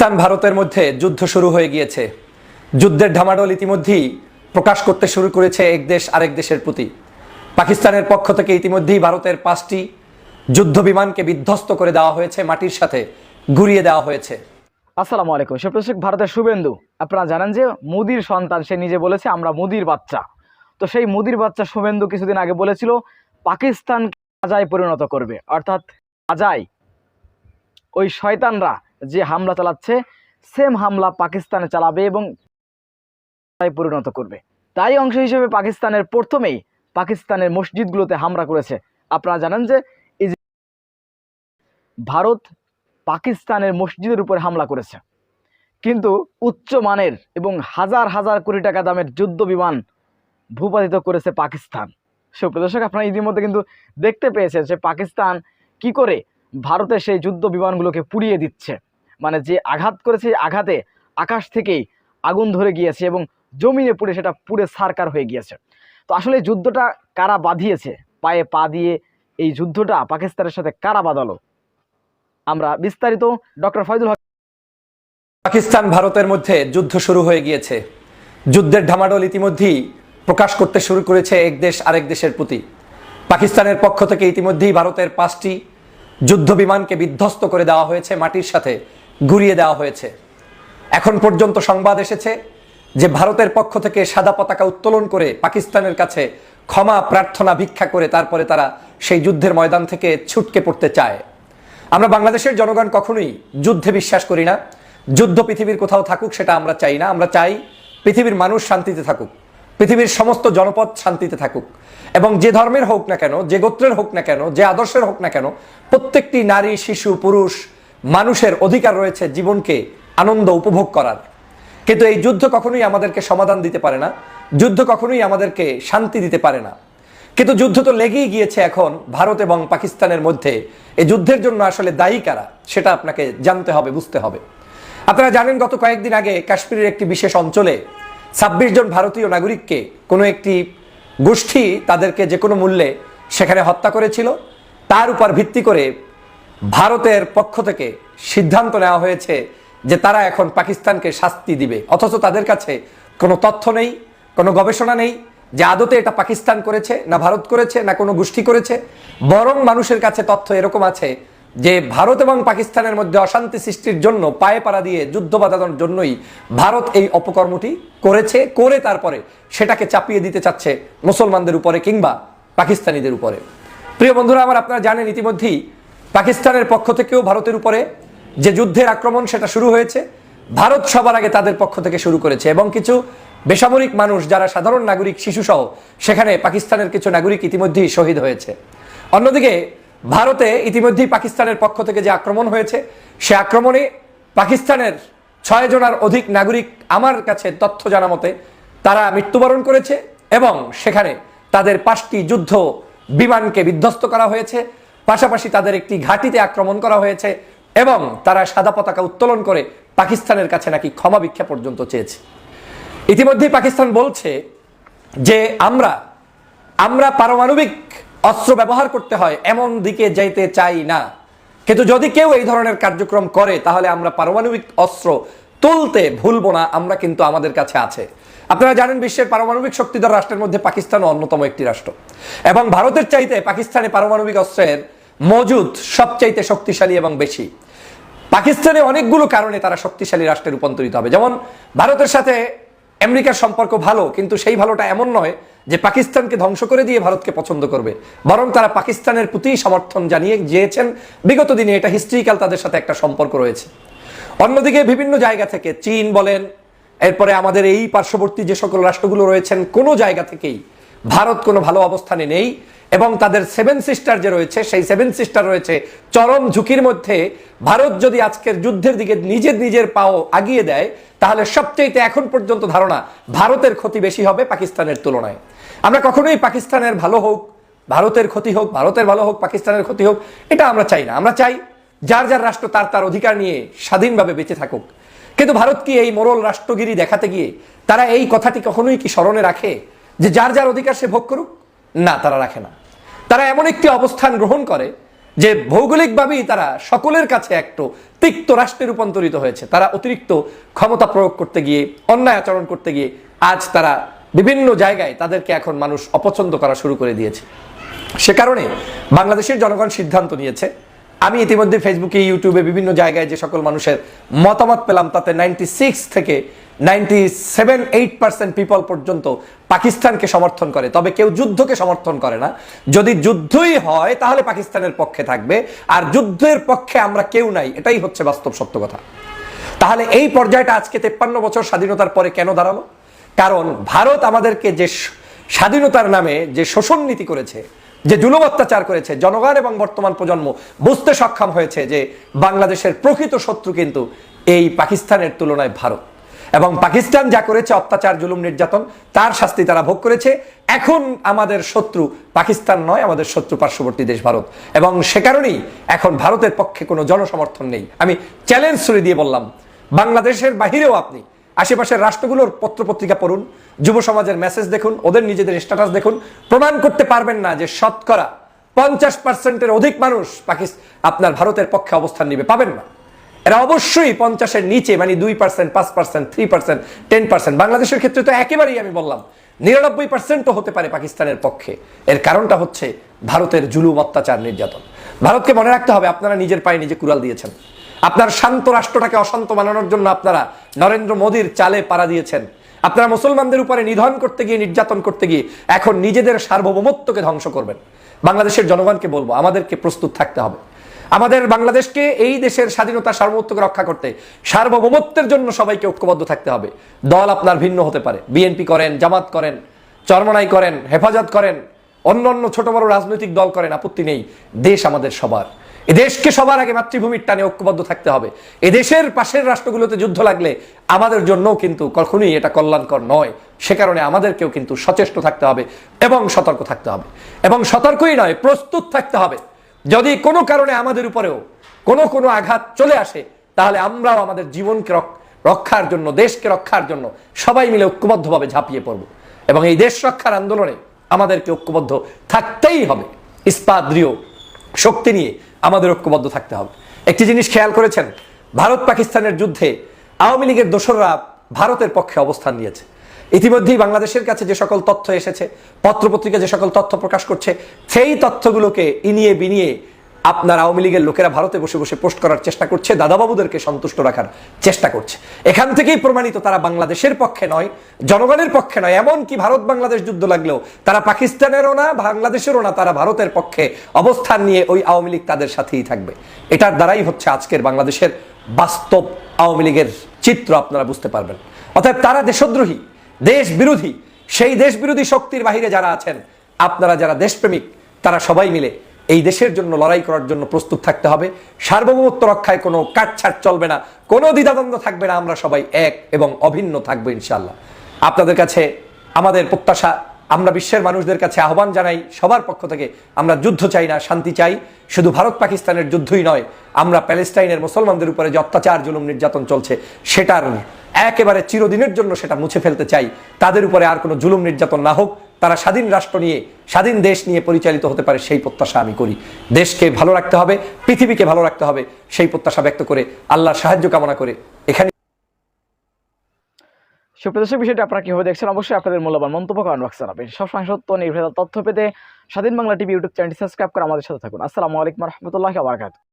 পাকিস্তান ভারতের মধ্যে যুদ্ধ শুরু হয়ে গিয়েছে। যুদ্ধের ঢামাডোল ইতিমধ্যেই প্রকাশ করতে শুরু করেছে এক দেশ আরেক দেশের প্রতি। পাকিস্তানের পক্ষ থেকে ইতিমধ্যেই ভারতের পাঁচটি যুদ্ধ বিমানকে বিধ্বস্ত করে দেওয়া হয়েছে, মাটির সাথে ঘুরিয়ে দেওয়া হয়েছে। আসসালামু আলাইকুম। সুপ্রদর্শক ভারতের শুভেন্দু। আপনারা জানেন যে মোদির সন্তান, সে নিজে বলেছে, আমরা মোদির বাচ্চা। তো সেই মোদির বাচ্চা শুভেন্দু কিছুদিন আগে বলেছিল পাকিস্তান রাজায় পরিণত করবে। অর্থাৎ রাজায়, ওই শয়তানরা যে হামলা চালাচ্ছে সেম হামলা পাকিস্তানে চালাবে এবং পরিণত করবে। তাই অংশ হিসেবে পাকিস্তানের প্রথমেই পাকিস্তানের মসজিদগুলোতে হামলা করেছে। আপনারা জানেন যে যে ভারত পাকিস্তানের মসজিদের উপর হামলা করেছে। কিন্তু উচ্চ মানের এবং হাজার হাজার কোটি টাকা দামের যুদ্ধ বিমান ভূপাতিত করেছে পাকিস্তান। সুপ্রদর্শক আপনারা ইতিমধ্যে কিন্তু দেখতে পেয়েছেন যে পাকিস্তান কি করে ভারতের সেই যুদ্ধ বিমানগুলোকে পুড়িয়ে দিচ্ছে। মানে যে আঘাত করেছে আঘাতে আকাশ থেকেই আগুন ধরে গিয়েছে এবং জমিনে পুড়ে সেটা পুড়ে সারকার হয়ে গিয়েছে। তো আসলে যুদ্ধটা কারা বাঁধিয়েছে? পায়ে পা দিয়ে এই যুদ্ধটা পাকিস্তানের সাথে কারা বাঁধালো? আমরা বিস্তারিত ডক্টর ফয়জুল হক পাকিস্তান ভারতের মধ্যে যুদ্ধ শুরু হয়ে গিয়েছে। যুদ্ধের ঢামাডোল ইতিমধ্যেই প্রকাশ করতে শুরু করেছে এক দেশ আরেক দেশের প্রতি। পাকিস্তানের পক্ষ থেকে ইতিমধ্যেই ভারতের পাঁচটি যুদ্ধ বিমানকে বিধ্বস্ত করে দেওয়া হয়েছে মাটির সাথে। ঘুরিয়ে দেওয়া হয়েছে। এখন পর্যন্ত সংবাদ এসেছে যে ভারতের পক্ষ থেকে সাদা পতাকা উত্তোলন করে পাকিস্তানের কাছে ক্ষমা প্রার্থনা ভিক্ষা করে তারপরে তারা সেই যুদ্ধের ময়দান থেকে ছুটকে পড়তে চায়। আমরা বাংলাদেশের জনগণ কখনোই যুদ্ধে বিশ্বাস করি না। যুদ্ধ পৃথিবীর কোথাও থাকুক সেটা আমরা চাই না। আমরা চাই পৃথিবীর মানুষ শান্তিতে থাকুক। পৃথিবীর সমস্ত জনপদ শান্তিতে থাকুক। এবং যে ধর্মের হোক না কেন, যে গোত্রের হোক না কেন, যে আদর্শের হোক না কেন, প্রত্যেকটি নারী, শিশু, পুরুষ মানুষের অধিকার রয়েছে জীবনকে আনন্দ উপভোগ করার। কিন্তু এই যুদ্ধ কখনোই আমাদেরকে সমাধান দিতে পারে না, যুদ্ধ কখনোই আমাদেরকে শান্তি দিতে পারে না। কিন্তু যুদ্ধ তো লেগেই গিয়েছে এখন ভারত এবং পাকিস্তানের মধ্যে। এই যুদ্ধের জন্য আসলে দায়ী কারা, সেটা আপনাকে জানতে হবে, বুঝতে হবে। আপনারা জানেন, গত কয়েকদিন আগে কাশ্মীরের একটি বিশেষ অঞ্চলে ছাব্বিশ জন ভারতীয় নাগরিককে কোনো একটি গোষ্ঠী তাদেরকে যে কোনো মূল্যে সেখানে হত্যা করেছিল। তার উপর ভিত্তি করে ভারতের পক্ষ থেকে সিদ্ধান্ত নেওয়া হয়েছে যে তারা এখন পাকিস্তানকে শাস্তি দিবে। অথচ তাদের কাছে কোনো তথ্য নেই, কোনো গবেষণা নেই যে আদতে এটা পাকিস্তান করেছে, না ভারত করেছে, না কোনো গোষ্ঠী করেছে। বরং মানুষের কাছে তথ্য এরকম আছে যে ভারত এবং পাকিস্তানের মধ্যে অশান্তি সৃষ্টির জন্য পায়ে পাড়া দিয়ে যুদ্ধ বাঁধানোর জন্যই ভারত এই অপকর্মটি করেছে, করে তারপরে সেটাকে চাপিয়ে দিতে চাচ্ছে মুসলমানদের উপরে কিংবা পাকিস্তানিদের উপরে। প্রিয় বন্ধুরা, আমার আপনারা জানেন ইতিমধ্যেই পাকিস্তানের পক্ষ থেকেও ভারতের উপরে যে যুদ্ধের আক্রমণ সেটা শুরু হয়েছে, ভারত সবার আগে তাদের পক্ষ থেকে শুরু করেছে এবং কিছু বেসামরিক মানুষ যারা সাধারণ নাগরিক, শিশুসহ, সেখানে পাকিস্তানের কিছু নাগরিক ইতিমধ্যেই শহীদ হয়েছে। অন্যদিকে, ভারতে ইতিমধ্যেই পাকিস্তানের পক্ষ থেকে যে আক্রমণ হয়েছে, সে আক্রমণে পাকিস্তানের ছয় জনার অধিক নাগরিক আমার কাছে তথ্য জানা মতে তারা মৃত্যুবরণ করেছে এবং সেখানে তাদের পাঁচটি যুদ্ধ বিমানকে বিধ্বস্ত করা হয়েছে। পাশাপাশি তাদের একটি ঘাঁটিতে আক্রমণ করা হয়েছে এবং তারা সাদা পতাকা উত্তোলন করে পাকিস্তানের কাছে নাকি ক্ষমা ভিক্ষা পর্যন্ত চেয়েছে। ইতিমধ্যেই পাকিস্তান বলছে যে আমরা আমরা পারমাণবিক অস্ত্র ব্যবহার করতে হয়, এমন দিকে যাইতে চাই না। কিন্তু যদি কেউ এই ধরনের কার্যক্রম করে, তাহলে আমরা পারমাণবিক অস্ত্র তুলতে ভুলবো না, আমরা কিন্তু আমাদের কাছে আছে। আপনারা জানেন বিশ্বের পারমাণবিক শক্তিধর রাষ্ট্রের মধ্যে পাকিস্তানও অন্যতম একটি রাষ্ট্র। এবং ভারতের চাইতে পাকিস্তানে পারমাণবিক অস্ত্রের মজুদ সবচাইতে শক্তিশালী এবং বেশি। পাকিস্তানে অনেকগুলো কারণে তারা শক্তিশালী রাষ্ট্রে রূপান্তরিত হবে। যেমন, ভারতের সাথে আমেরিকার সম্পর্ক ভালো, কিন্তু সেই ভালোটা এমন নয় যে পাকিস্তানকে ধ্বংস করে দিয়ে ভারতকে পছন্দ করবে। বরং তারা পাকিস্তানের প্রতি সমর্থন জানিয়ে গিয়েছেন। বিগত দিনে এটা হিস্ট্রিক্যাল তাদের সাথে একটা সম্পর্ক রয়েছে। অন্যদিকে বিভিন্ন জায়গা থেকে চীন বলেন, এরপরে আমাদের এই পার্শ্ববর্তী যে সকল রাষ্ট্রগুলো রয়েছেন, কোনো জায়গা থেকেই ভারত কোনো ভালো অবস্থানে নেই। এবং তাদের সেভেন সিস্টার যে রয়েছে, সেই সেভেন সিস্টার রয়েছে, চরম ঝুঁকির মধ্যে ভারত যদি আজকের যুদ্ধের দিকে নিজের নিজের পাও আগিয়ে দেয়, তাহলে সবচেয়ে এখন পর্যন্ত ধারণা ভারতের ক্ষতি বেশি হবে পাকিস্তানের তুলনায়। আমরা কখনোই পাকিস্তানের ভালো হোক, ভারতের ক্ষতি হোক, ভারতের ভালো হোক, পাকিস্তানের ক্ষতি হোক, এটা আমরা চাই না। আমরা চাই যার যার রাষ্ট্র তার তার অধিকার নিয়ে স্বাধীনভাবে বেঁচে থাকুক। কিন্তু ভারত কি এই মোরল রাষ্ট্রগিরি দেখাতে গিয়ে তারা এই কথাটি কখনোই কি স্মরণে রাখে যে যার যার অধিকার সে ভোগ করুক? না, তারা রাখে না। তারা এমন একটি অবস্থান গ্রহণ করে যে ভৌগোলিকভাবেই তারা সকলের কাছে একটু তিক্ত রাষ্ট্রে রূপান্তরিত হয়েছে। তারা অতিরিক্ত ক্ষমতা প্রয়োগ করতে গিয়ে, অন্যায় আচরণ করতে গিয়ে আজ তারা বিভিন্ন জায়গায় তাদেরকে এখন মানুষ অপছন্দ করা শুরু করে দিয়েছে। সে কারণে বাংলাদেশের জনগণ সিদ্ধান্ত নিয়েছে আমি ইতিমধ্যে ফেসবুকে, ইউটিউবে বিভিন্ন জায়গায় যে সকল মানুষের মতামত পেলাম, তাতে নাইনটি সিক্স থেকে ninety seven eight percent people পর্যন্ত পাকিস্তানকে সমর্থন করে। তবে কেউ যুদ্ধকে সমর্থন করে না। যদি যুদ্ধই হয়, তাহলে পাকিস্তানের পক্ষে থাকবে। আর যুদ্ধের পক্ষে আমরা কেউ নাই, এটাই হচ্ছে বাস্তব সত্য কথা। তাহলে এই পর্যায়টা আজকে তেপ্পান্ন বছর স্বাধীনতার পরে কেন দাঁড়াল? কারণ ভারত আমাদেরকে যে স্বাধীনতার নামে যে শোষণ নীতি করেছে যে জুলুম অত্যাচার করেছে, জনগণ এবং বর্তমান প্রজন্ম বুঝতে সক্ষম হয়েছে যে বাংলাদেশের প্রকৃত শত্রু কিন্তু এই পাকিস্তানের তুলনায় ভারত। এবং পাকিস্তান যা করেছে, অত্যাচার, জুলুম, নির্যাতন, তার শাস্তি তারা ভোগ করেছে। এখন আমাদের শত্রু পাকিস্তান নয়, আমাদের শত্রু পার্শ্ববর্তী দেশ ভারত। এবং সে কারণেই এখন ভারতের পক্ষে কোনো জনসমর্থন নেই। আমি চ্যালেঞ্জ ছুড়ে দিয়ে বললাম, বাংলাদেশের বাহিরেও আপনি আশেপাশের রাষ্ট্রগুলোর পত্রপত্রিকা পড়ুন, যুব সমাজের মেসেজ দেখুন, ওদের নিজেদের স্ট্যাটাস দেখুন। প্রমাণ করতে পারবেন না যে শতকরা পঞ্চাশ পার্সেন্টের অধিক মানুষ পাকিস্তান আপনার ভারতের পক্ষে অবস্থান নিবে। পাবেন না। এরা অবশ্যই পঞ্চাশের নিচে মানে দুই পার্সেন্ট পাঁচ percent three percent ten percent বাংলাদেশের ক্ষেত্রে তো একেবারেই আমি বললাম, নিরানব্বই পার্সেন্টও হতে পারে পাকিস্তানের পক্ষে। এর কারণটা হচ্ছে ভারতের জুলুম অত্যাচার নির্যাতন। ভারতকে মনে রাখতে হবে, আপনারা নিজের পায়ে নিজে কুড়াল দিয়েছেন। আপনার শান্ত রাষ্ট্রটাকে অশান্ত বানানোর জন্য আপনারা নরেন্দ্র মোদীর চালে পাড়া দিয়েছেন। আপনারা মুসলমানদের উপরে নিধন করতে গিয়ে, নির্যাতন করতে গিয়ে এখন নিজেদের সার্বভৌমত্বকে ধ্বংস করবেন। বাংলাদেশের জনগণকে বলব, আমাদেরকে প্রস্তুত থাকতে হবে। আমাদের বাংলাদেশকে এই দেশের স্বাধীনতা সার্বভৌমত্বকে রক্ষা করতে সার্বভৌমত্বের জন্য সবাইকে ঐক্যবদ্ধ থাকতে হবে। দল আপনার ভিন্ন হতে পারে। বিএনপি করেন, জামাত করেন, চরমনাই করেন, হেফাজত করেন অন্য অন্য ছোট বড় রাজনৈতিক দল করেন, আপত্তি নেই। দেশ আমাদের সবার। এ দেশকে সবার আগে মাতৃভূমির টানে ঐক্যবদ্ধ থাকতে হবে। এদেশের পাশের রাষ্ট্রগুলোতে যুদ্ধ লাগলে আমাদের জন্যও কিন্তু কখনোই এটা কল্যাণকর নয়। সে কারণে আমাদেরকেও কিন্তু সচেষ্ট থাকতে হবে এবং সতর্ক থাকতে হবে। এবং সতর্কই নয়, প্রস্তুত থাকতে হবে। যদি কোনো কারণে আমাদের উপরেও কোনো কোনো আঘাত চলে আসে, তাহলে আমরাও আমাদের জীবনকে রক- রক্ষার জন্য, দেশকে রক্ষার জন্য সবাই মিলে ঐক্যবদ্ধভাবে ঝাঁপিয়ে পড়ব। এবং এই দেশ রক্ষার আন্দোলনে আমাদেরকে ঐক্যবদ্ধ থাকতেই হবে। ইস্পাত দৃঢ় শক্তি নিয়ে আমাদের ঐক্যবদ্ধ থাকতে হবে। একটি জিনিস খেয়াল করেছেন, ভারত পাকিস্তানের যুদ্ধে আওয়ামী লীগের দোসররা ভারতের পক্ষে অবস্থান নিয়েছে। ইতিমধ্যেই বাংলাদেশের কাছে যে সকল তথ্য এসেছে পত্রপত্রিকা যে সকল তথ্য প্রকাশ করছে, সেই তথ্যগুলোকে ইনিয়ে বিনিয়ে আপনার আওয়ামী লীগের লোকেরা ভারতে বসে বসে পোস্ট করার চেষ্টা করছে, দাদাবাবুদেরকে সন্তুষ্ট রাখার চেষ্টা করছে। এখান থেকেই প্রমাণিত তারা বাংলাদেশের পক্ষে নয়, জনগণের পক্ষে নয় এমন কি ভারত বাংলাদেশ যুদ্ধ লাগলেও তারা পাকিস্তানেরও না, বাংলাদেশেরও না, তারা ভারতের পক্ষে অবস্থান নিয়ে ওই আওয়ামী লীগ তাদের সাথেই থাকবে। এটার দ্বারাই হচ্ছে আজকের বাংলাদেশের বাস্তব আওয়ামী লীগের চিত্র, আপনারা বুঝতে পারবেন। অতএব তারা দেশদ্রোহী দেশ বিরোধী সেই দেশ বিরোধী শক্তির বাহিরে যারা আছেন, আপনারা যারা দেশপ্রেমিক, তারা সবাই মিলে এই দেশের জন্য লড়াই করার জন্য প্রস্তুত থাকতে হবে। সার্বভৌমত্ব রক্ষায় কোনো কাটছাট চলবে না। কোনো দ্বিধাদ্বন্দ্ব থাকবে না। আমরা সবাই এক এবং অভিন্ন থাকব ইনশাল্লাহ আপনাদের কাছে আমাদের প্রত্যাশা, আমরা বিশ্বের মানুষদের কাছে আহ্বান জানাই, সবার পক্ষ থেকে আমরা যুদ্ধ চাই না, শান্তি চাই। শুধু ভারত পাকিস্তানের যুদ্ধই নয়, আমরা প্যালেস্টাইনের মুসলমানদের উপরে যে অত্যাচার, জুলুম, নির্যাতন চলছে, সেটার একেবারে চিরদিনের জন্য সেটা মুছে ফেলতে চাই। তাদের উপরে আর কোনো জুলুম, নির্যাতন না হোক। তারা স্বাধীন রাষ্ট্র নিয়ে, স্বাধীন দেশ নিয়ে পরিচালিত হতে পারে সেই প্রত্যাশা আমি করি। দেশকে ভালো রাখতে হবে, পৃথিবীকে ভালো রাখতে হবে সেই প্রত্যাশা ব্যক্ত করে আল্লাহর সাহায্য কামনা করে এখানে সুপ্রদর্শক বিষয়টা আপনারা কীভাবে দেখছেন অবশ্যই আপনাদের মূল্যবান মন্তব্য কমেন্ট বক্সে জানাবেন। সবসময় সত্য, নির্ভেজাল তথ্য পেতে স্বাধীন বাংলা টিভি ইউটিউব চ্যানেলটি সাবস্ক্রাইব করে আমাদের সাথে থাকুন। আসসালামু আলাইকুম রহমতুল্লাহ বারকাত